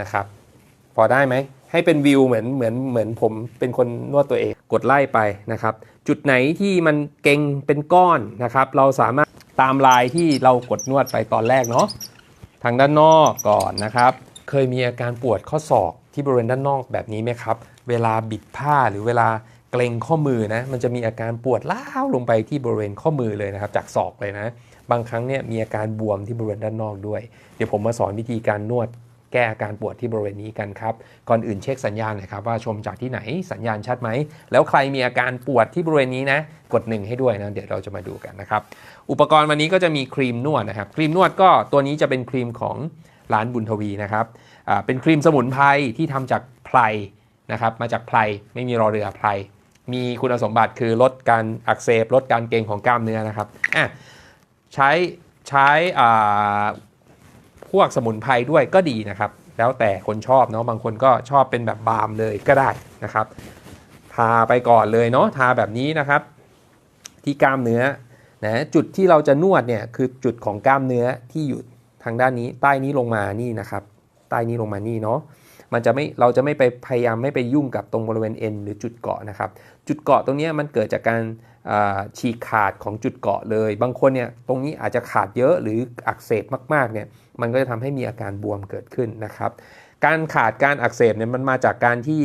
นะครับ พอได้ไหม ให้เป็นวิวเหมือนเหมือนเหมือนผมเป็นคนนวดตัวเอง กดไล่ไปนะครับ จุดไหนที่มันเก่งเป็นก้อนนะครับ เราสามารถตามลายที่เรากดนวดไปตอนแรกเนาะ ทางด้านนอกก่อนนะครับ เคยมีอาการปวดข้อศอกที่บริเวณด้านนอกแบบนี้ไหมครับ เวลาบิดผ้าหรือเวลาเกรงข้อมือนะ มันจะมีอาการปวดล้าวลงไปที่บริเวณข้อมือเลยนะครับ จากศอกเลยนะ บางครั้งเนี่ยมีอาการบวมที่บริเวณด้านนอกด้วย เดี๋ยวผมมาสอนวิธีการนวด แก้อาการปวดที่บริเวณนี้กันครับ ก่อนอื่นเช็คสัญญาณน่อยครับว่าชมจากที่ไหนสัญญาณชัดไหม แล้วใครมีอาการปวดที่บริเวณนี้นะ กดหนึ่งให้ด้วยนะ เดี๋ยวเราจะมาดูกันนะครับ อุปกรณ์วันนี้ก็จะมีครีมนวดนะครับ ครีมนวดก็ตัวนี้จะเป็นครีมของร้านบุญทวีนะครับเป็นครีมสมุนไพรที่ทำจากไพรนะครับ มาจากไพรไม่มีรอเรือไพรมีคุณสมบัติคือลดการอักเสบลดการเกร็งของกล้ามเนื้อนะครับอะใช้ใช้ พวกสมุนไพรด้วยก็ดีนะครับ แล้วแต่คนชอบเนาะบางคนก็ชอบเป็นแบบบาล์มเลยก็ได้นะครับ ทาไปก่อนเลยเนาะทาแบบนี้นะครับ ที่กล้ามเนื้อนะจุดที่เราจะนวดเนี่ยคือจุดของกล้ามเนื้อที่อยู่ทางด้านนี้ใต้นี้ลงมานี่นะครับ ใต้นี้ลงมานี่เนาะ มันจะไม่เราจะไม่ไปพยายามไม่ไปยุ่งกับตรงบริเวณเอ็นหรือจุดเกาะนะครับ จุดเกาะตรงนี้มันเกิดจากการฉีกขาดของจุดเกาะเลย บางคนเนี่ยตรงนี้อาจจะขาดเยอะหรืออักเสบมากๆเนี่ยมันก็จะทำให้มีอาการบวมเกิดขึ้นนะครับ การขาดการอักเสบเนี่ยมันมาจากการที่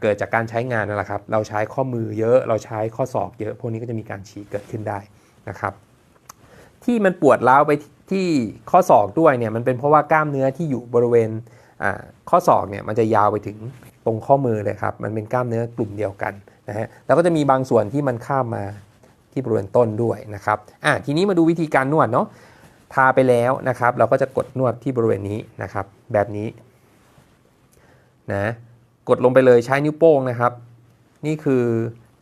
เกิดจากการใช้งานนั่นแหละครับ เราใช้ข้อมือเยอะ เราใช้ข้อศอกเยอะ พวกนี้ก็จะมีการฉีกเกิดขึ้นได้นะครับ ที่มันปวดร้าวไปที่ข้อศอกด้วยเนี่ยมันเป็นเพราะว่ากล้ามเนื้อที่อยู่บริเวณ ข้อศอกเนี่ยมันจะยาวไปถึงตรงข้อมือเลยครับ มันเป็นกล้ามเนื้อกลุ่มเดียวกันนะฮะ แล้วก็จะมีบางส่วนที่มันข้ามมาที่บริเวณต้นด้วยนะครับ อะทีนี้มาดูวิธีการนวดเนาะ ทาไปแล้วนะครับ เราก็จะกดนวดที่บริเวณนี้นะครับ แบบนี้นะกดลงไปเลยใช้นิ้วโป้งนะครับ นี่คือ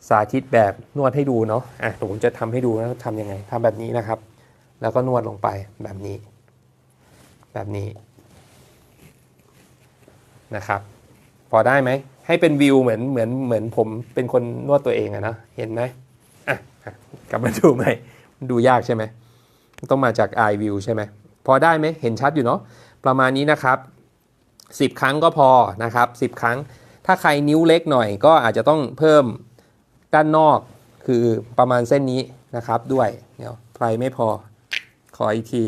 สาธิตแบบนวดให้ดูเนาะ อะผมจะทำให้ดูนะทำยังไงทำแบบนี้นะครับ แล้วก็นวดลงไปแบบนี้ แบบนี้ นะครับ พอได้ไหม ให้เป็นวิวเหมือนเหมือนเหมือนผมเป็นคนนวดตัวเองอะนะเห็นไหมอะกลับมาดูไหมดูยากใช่ไหมต้องมาจาก i view ใช่ไหมพอได้ไหมเห็นชัดอยู่เนาะประมาณนี้นะครับ 10 ครั้งก็พอนะครับ 10 ครั้ง ถ้าใครนิ้วเล็กหน่อยก็อาจจะต้องเพิ่มด้านนอกคือประมาณเส้นนี้นะครับด้วยเดี๋ยวไฟไม่พอขออีกที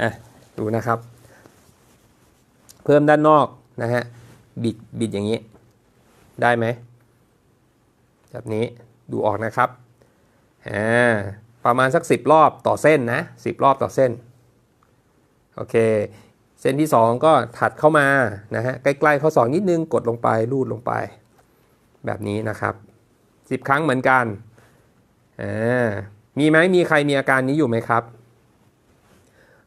อะดูนะครับ เพิ่มด้านนอกนะฮะบิดบิดอย่างนี้ ได้ไหมแบบนี้ดูออกนะครับอ่าประมาณสัก 10 รอบต่อเส้นนะ10 รอบต่อเส้นโอเค เส้นที่ 2 ก็ถัดเข้ามานะฮะใกล้ๆข้อศอกนิดนึงกดลงไปลูดลงไป แบบนี้นะครับ 10 ครั้งเหมือนกันอ่ามีไหมมีใครมีอาการนี้อยู่ไหมครับ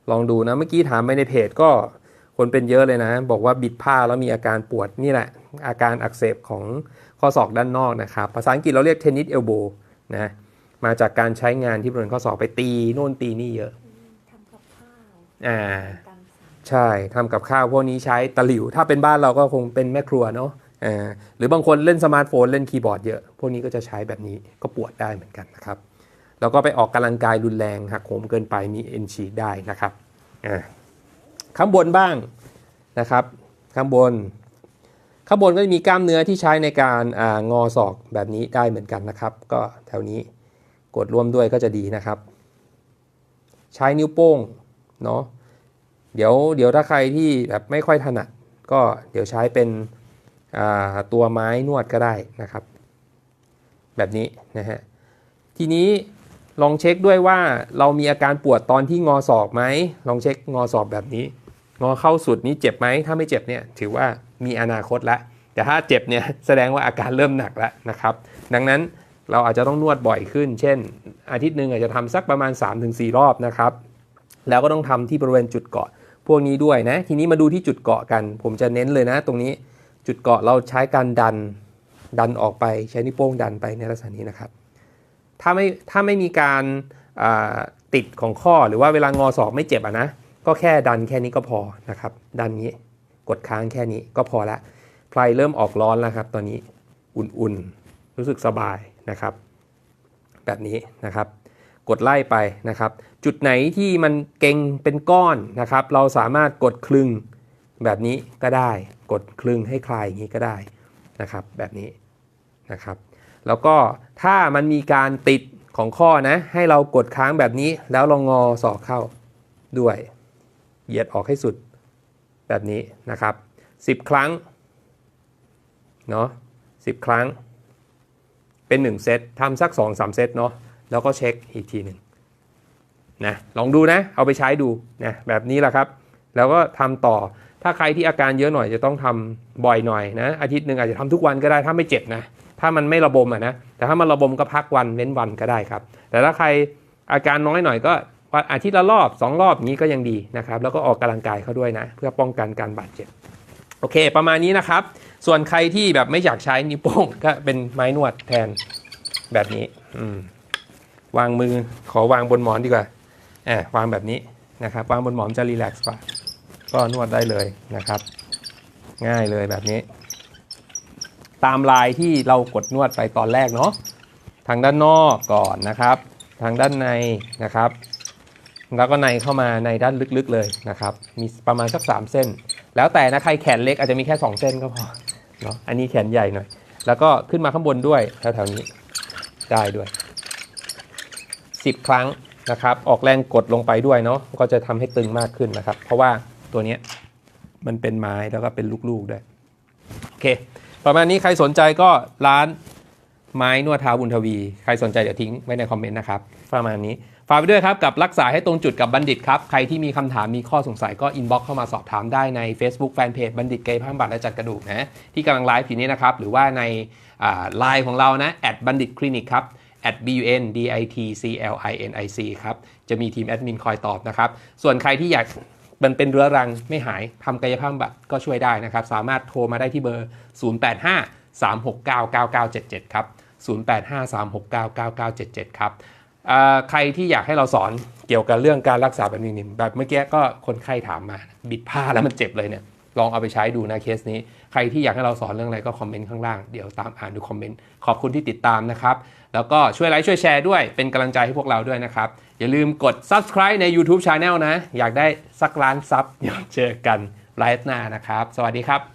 ลองดูนะเมื่อกี้ถามไปในเพจก็ คนเป็นเยอะเลยนะ บอกว่าบิดผ้าแล้วมีอาการปวดนี่แหละ อาการอักเสบของข้อศอกด้านนอกนะครับ ภาษาอังกฤษเราเรียกเทนนิสเอลโบนะมาจากการใช้งานที่บริเวณข้อศอกไปตีโน่นตีนี่เยอะทำกับข้าวอ่าตามสั่งใช่ทำกับข้าวพวกนี้ใช้ตะหลิว ถ้าเป็นบ้านเราก็คงเป็นแม่ครัวเนาะอ่าหรือบางคนเล่นสมาร์ทโฟนเล่นคีย์บอร์ดเยอะ พวกนี้ก็จะใช้แบบนี้ก็ปวดได้เหมือนกันนะครับแล้วก็ไปออกกำลังกายรุนแรงหักโหมเกินไปมีเอ็นฉีกได้นะครับอ่า ข้างบนบ้างนะครับ ข้างบน ข้างบนก็จะมีกล้ามเนื้อที่ใช้ในการอางอศอกแบบนี้ได้เหมือนกันนะครับ ก็แถวนี้กดร่วมด้วยก็จะดีนะครับ ใช้นิ้วโป้งเนาะเดี๋ยวเดี๋ยวถ้าใครที่แบบไม่ค่อยถนัด ก็เดี๋ยวใช้เป็นตัวไม้นวดก็ได้นะครับ แบบนี้นะฮะทีนี้ลองเช็คด้วยว่าเรามีอาการปวดตอนที่งอศอกไหมลองเช็คงอศอกแบบนี้ งอเข้าสุดนี้เจ็บไหมถ้าไม่เจ็บเนี่ยถือว่ามีอนาคตแล้วแต่ถ้าเจ็บเนี่ยแสดงว่าอาการเริ่มหนักแล้วนะครับ ดังนั้นเราอาจจะต้องนวดบ่อยขึ้น เช่น อาทิตย์หนึ่งอาจจะทำสักประมาณ 3-4 รอบนะครับ แล้วก็ต้องทำที่บริเวณจุดเกาะ พวกนี้ด้วยนะ ทีนี้มาดูที่จุดเกาะกัน ผมจะเน้นเลยนะ ตรงนี้จุดเกาะเราใช้การดันดันออกไปใช้นิ้วโป้งดันไปในลักษณะนี้นะครับ ถ้าไม่ถ้าไม่มีการติดของข้อหรือว่าเวลางอศอกไม่เจ็บอะนะ ก็แค่ดันแค่นี้ก็พอนะครับ ดันนี้กดค้างแค่นี้ก็พอละไฟเริ่มออกร้อนแล้วครับ ตอนนี้อุ่นๆ รู้สึกสบายนะครับ แบบนี้นะครับ กดไล่ไปนะครับ จุดไหนที่มันเก่งเป็นก้อนนะครับ เราสามารถกดคลึงแบบนี้ก็ได้ กดคลึงให้คลายอย่างนี้ก็ได้นะครับ แบบนี้นะครับ แล้วก็ถ้ามันมีการติดของข้อนะ ให้เรากดค้างแบบนี้แล้วลองงอศอกเข้าด้วย เหยียดออกให้สุดแบบนี้นะครับ 10 ครั้งเนาะ10 ครั้ง เป็น 1 เซตทำสัก 2-3 เซตเนาะแล้วก็เช็คอีกทีหนึ่งนะลองดูนะ เอาไปใช้ดูนะแบบนี้แหละครับ แล้วก็ทำต่อถ้าใครที่อาการเยอะหน่อยจะต้องทำบ่อยหน่อยนะอาทิตย์หนึ่งอาจจะทำทุกวันก็ได้ถ้าไม่เจ็บนะถ้ามันไม่ระบมอะนะแต่ถ้ามันระบมก็พักวันเว้นวันก็ได้ครับ แต่ถ้าใครอาการน้อยหน่อยก็ อาทิตย์ละรอบสองรอบอย่างนี้ก็ยังดีนะครับ แล้วก็ออกกำลังกายเขาด้วยนะ เพื่อป้องกันการบาดเจ็บ โอเค ประมาณนี้นะครับ ส่วนใครที่แบบไม่อยากใช้นิ้วโป้งก็เป็นไม้นวดแทนแบบนี้อืวางมือขอวางบนหมอนดีกว่าแอบวางแบบนี้นะครับ วางบนหมอนจะรีแลกซ์กว่าก็นวดได้เลยนะครับ ง่ายเลยแบบนี้ ตามลายที่เรากดนวดไปตอนแรกเนาะทางด้านนอกก่อนนะครับ ทางด้านในนะครับ แล้วก็ในเข้ามาในด้านลึกๆเลยนะครับ มีประมาณสัก3เส้น แล้วแต่นะใครแขนเล็กอาจจะมีแค่ 2 เส้นก็พอเนาะอันนี้แขนใหญ่หน่อย แล้วก็ขึ้นมาข้างบนด้วยแถวๆนี้ได้ด้วย 10 ครั้งนะครับ ออกแรงกดลงไปด้วยเนาะก็จะทำให้ตึงมากขึ้นนะครับ เพราะว่าตัวนี้มันเป็นไม้แล้วก็เป็นลูกๆด้วยโอเค ประมาณนี้ใครสนใจก็ร้าน ไม้นวดเท้าบุญทวี ใครสนใจเดี๋ยวทิ้งไว้ในคอมเมนต์นะครับประมาณนี้ฝากไปด้วยครับกับรักษาให้ตรงจุดกับบัณฑิตครับ ใครที่มีคำถามมีข้อสงสัยก็อินบ็อกเข้ามาสอบถามได้ใน Facebook Fanpage บัณฑิตเกย์ผ้าบัตรและจัดกระดูกนะที่กำลังไลฟ์อยู่นี้นะครับ หรือว่าในไลน์ของเรานะ at บัณฑิตคลินิกครับ at b u n d i t c l i n i c ครับ จะมีทีมแอดมินคอยตอบนะครับ ส่วนใครที่อยากมันเป็นเรื้อรังไม่หายทำกายภาพบำบัดก็ช่วยได้นะครับ สามารถโทรมาได้ที่เบอร์ 085 369 9977 ครับ 085 369 9977 ครับใครที่อยากให้เราสอนเกี่ยวกับเรื่องการรักษาแบบนี้นี่แบบเมื่อกี้ก็คนไข้ถามมา บิดผ้าแล้วมันเจ็บเลยเนี่ยลองเอาไปใช้ดูนะเคสนี้ ใครที่อยากให้เราสอนเรื่องอะไรก็คอมเมนต์ข้างล่าง เดี๋ยวตามอ่านดูคอมเมนต์ขอบคุณที่ติดตามนะครับ แล้วก็ช่วยไลค์ช่วยแชร์ด้วยเป็นกำลังใจให้พวกเราด้วยนะครับ อย่าลืมกด subscribe ใน YouTube Channel นะ อยากได้สักล้านซับเดี๋ยวเจอกันไลฟ์หน้านะครับ สวัสดีครับ